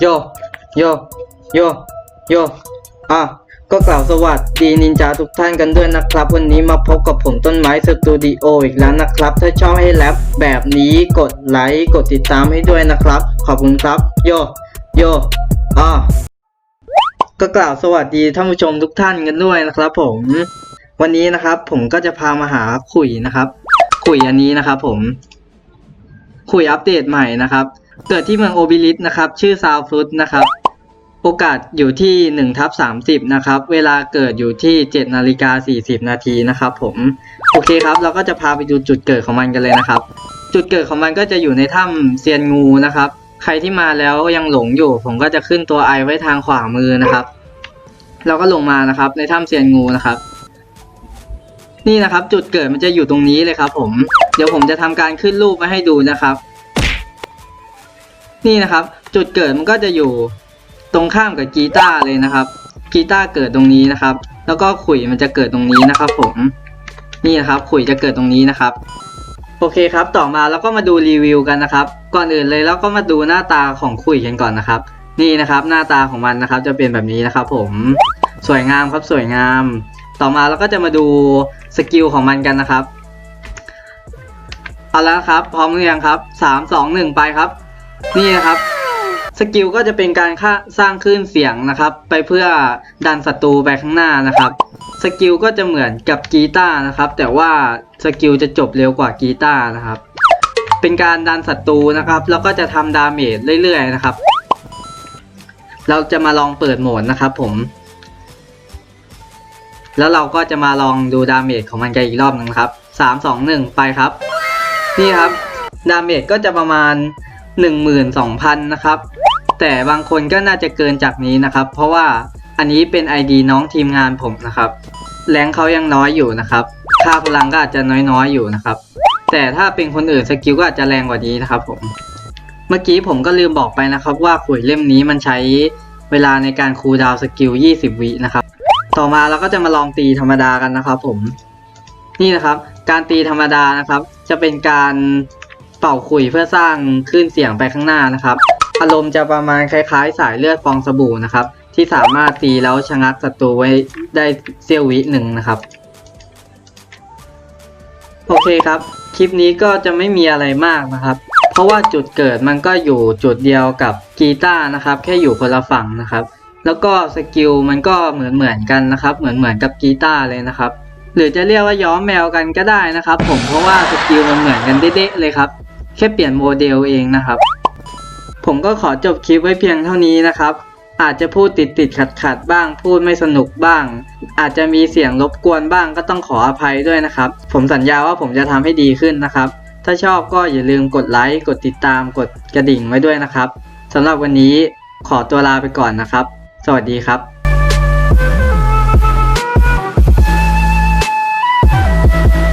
โย โย โย โย อะ ก็กล่าวสวัสดีนินจาทุกท่านกันด้วยนะครับ วันนี้มาพบกับผมต้นไม้สตูดิโออีกแล้วนะครับ ถ้าชอบให้แรปแบบนี้กดไลค์ กดติดตามให้ด้วยนะครับ ขอบคุณครับ โย โย อะ ก็กล่าวสวัสดีท่านผู้ชมทุกท่านกันด้วยนะครับผม วันนี้นะครับผมก็จะพามาหาขุยนะครับ ขุยอันนี้นะครับผมขุยอัปเดตใหม่นะครับ เกิดที่เมืองโอบิลิสนะครับ ชื่อซาวฟลุตนะครับ โอกาสอยู่ที่1ทับ30 นะครับ เวลาเกิดอยู่ที่ 7 นาฬิกา 40 นาทีนะครับผม โอเคครับ เราก็จะพาไปดูจุดเกิดของมันกันเลยนะครับ จุดเกิดของมันก็จะอยู่ในถ้ำเซียนงูนะครับ ใครที่มาแล้วยังหลงอยู่ ผมก็จะขึ้นตัวไอไว้ทางขวามือนะครับ เราก็ลงมานะครับ ในถ้ำเซียนงูนะครับนี่นะครับจุดเกิดมันจะอยู่ตรงนี้เลยครับผม เดี๋ยวผมจะทำการขึ้นรูปมาให้ดูนะครับ นี่นะครับ จุดเกิดมันก็จะอยู่ตรงข้ามกับกีตาร์เลยนะครับกีตาร์เกิดตรงนี้นะครับ แล้วก็ขุยมันจะเกิดตรงนี้นะครับ ผม นี่นะครับขุยจะเกิดตรงนี้นะครับ โอเคครับ ต่อมาเราก็มาดูรีวิวกันนะครับ ก่อนอื่นเลยเราก็มาดูหน้าตาของขุยกันก่อนนะครับ นี่นะครับ หน้าตาของมันนะครับ จะเป็นแบบนี้นะครับ ผมสวยงามครับสวยงาม ต่อมาเราก็จะมาดูสกิลของมันกันนะครับ เอาแล้วครับ พร้อมหรือยังครับสามสองหนึ่งไปครับ นี่นะครับสกิลก็จะเป็นการค่าสร้างคลื่นเสียงนะครับ ไปเพื่อดันศัตรูไปข้างหน้านะครับสกิลก็จะเหมือนกับกีตาร์นะครับ แต่ว่าสกิลจะจบเร็วกว่ากีตาร์นะครับ เป็นการดันศัตรูนะครับ แล้วก็จะทำดาเมจเรื่อยๆนะครับ เราจะมาลองเปิดโหมดนะครับ ผม แล้วเราก็จะมาลองดูดาเมจของมันกันอีกรอบหนึงครับสามสองหนึ่งไปครับ นี่ครับ ดาเมจก็จะประมาณ 12,000 นะครับ แต่บางคนก็น่าจะเกินจากนี้นะครับ เพราะว่าอันนี้เป็น ID น้องทีมงานผมนะครับแรงเขายังน้อยอยู่นะครับ ค่าพลังก็อาจจะน้อยๆอยู่นะครับ แต่ถ้าเป็นคนอื่นสกิลก็อาจจะแรงกว่านี้นะครับผม เมื่อกี้ผมก็ลืมบอกไปนะครับ ว่าขุยเล่มนี้มันใช้เวลาในการคูลดาวสกิล 20 วินะครับ ต่อมาเราก็จะมาลองตีธรรมดากันนะครับผม นี่นะครับ การตีธรรมดานะครับ จะเป็นการ เป่าขลุ่ยเพื่อสร้างคลื่นเสียงไปข้างหน้านะครับ อารมณ์จะประมาณคล้ายๆ สายเลือดฟองสบู่นะครับ ที่สามารถตีแล้วชะงักศัตรูไว้ได้เสี้ยววิหนึ่งนะครับโอเคครับ คลิปนี้ก็จะไม่มีอะไรมากนะครับ เพราะว่าจุดเกิดมันก็อยู่จุดเดียวกับกีตาร์นะครับ แค่อยู่คนละฝั่งนะครับ แล้วก็สกิลมันก็เหมือนเหมือนๆกันนะครับ เหมือนเหมือนๆกับกีตาร์เลยนะครับ หรือจะเรียกว่าย้อมแมวกันก็ได้นะครับ ผมเพราะว่าสกิลมันเหมือนกันเด๊ะเลยครับ แค่เปลี่ยนโมเดลเองนะครับ ผมก็ขอจบคลิปไว้เพียงเท่านี้นะครับ อาจจะพูดติดติดขัดขัดบ้าง พูดไม่สนุกบ้าง อาจจะมีเสียงรบกวนบ้างก็ต้องขออภัยด้วยนะครับ ผมสัญญาว่าผมจะทำให้ดีขึ้นนะครับ ถ้าชอบก็อย่าลืมกดไลค์กดติดตามกดกระดิ่งไว้ด้วยนะครับสำหรับวันนี้ขอตัวลาไปก่อนนะครับ สวัสดีครับ